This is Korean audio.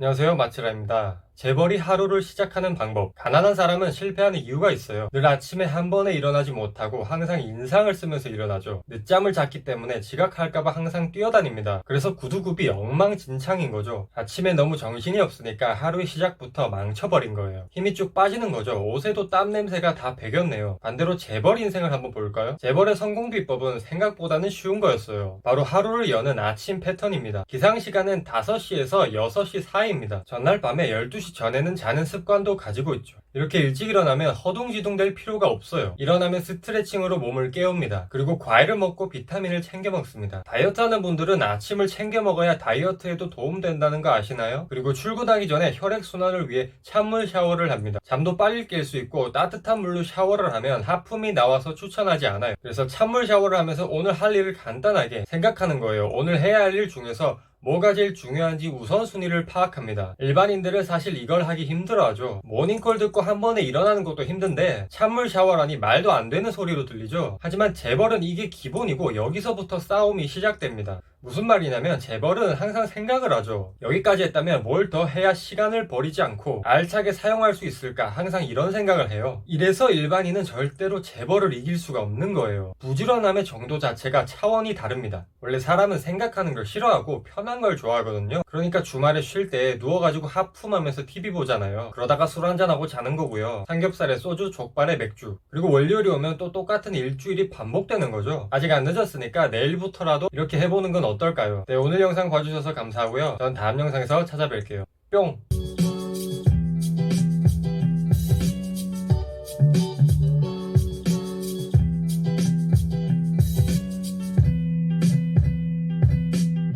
안녕하세요 마츠라입니다. 재벌이 하루를 시작하는 방법. 가난한 사람은 실패하는 이유가 있어요. 늘 아침에 한 번에 일어나지 못하고 항상 인상을 쓰면서 일어나죠. 늦잠을 잤기 때문에 지각할까봐 항상 뛰어다닙니다. 그래서 구두굽이 엉망진창인 거죠. 아침에 너무 정신이 없으니까 하루의 시작부터 망쳐버린 거예요. 힘이 쭉 빠지는 거죠. 옷에도 땀 냄새가 다 배겼네요. 반대로 재벌 인생을 한번 볼까요? 재벌의 성공 비법은 생각보다는 쉬운 거였어요. 바로 하루를 여는 아침 패턴입니다. 기상 시간은 5시에서 6시 사이입니다. 전날 밤에 12시 전에는 자는 습관도 가지고 있죠. 이렇게 일찍 일어나면 허둥지둥 될 필요가 없어요. 일어나면 스트레칭으로 몸을 깨웁니다. 그리고 과일을 먹고 비타민을 챙겨 먹습니다. 다이어트 하는 분들은 아침을 챙겨 먹어야 다이어트에도 도움된다는 거 아시나요? 그리고 출근하기 전에 혈액순환을 위해 찬물 샤워를 합니다. 잠도 빨리 깰 수 있고 따뜻한 물로 샤워를 하면 하품이 나와서 추천하지 않아요. 그래서 찬물 샤워를 하면서 오늘 할 일을 간단하게 생각하는 거예요. 오늘 해야 할 일 중에서 뭐가 제일 중요한지 우선순위를 파악합니다. 일반인들은 사실 이걸 하기 힘들어하죠. 모닝콜 듣고 한 번에 일어나는 것도 힘든데 찬물 샤워라니 말도 안 되는 소리로 들리죠. 하지만 재벌은 이게 기본이고 여기서부터 싸움이 시작됩니다. 무슨 말이냐면 재벌은 항상 생각을 하죠. 여기까지 했다면 뭘 더 해야 시간을 버리지 않고 알차게 사용할 수 있을까 항상 이런 생각을 해요. 이래서 일반인은 절대로 재벌을 이길 수가 없는 거예요. 부지런함의 정도 자체가 차원이 다릅니다. 원래 사람은 생각하는 걸 싫어하고 편한 걸 좋아하거든요. 그러니까 주말에 쉴 때 누워가지고 하품하면서 TV 보잖아요. 그러다가 술 한잔하고 자는 거고요. 삼겹살에 소주, 족발에 맥주. 그리고 월요일이 오면 또 똑같은 일주일이 반복되는 거죠. 아직 안 늦었으니까 내일부터라도 이렇게 해보는 건 어떨까요? 네, 오늘 영상 봐주셔서 감사하고요. 전 다음 영상에서 찾아뵐게요. 뿅!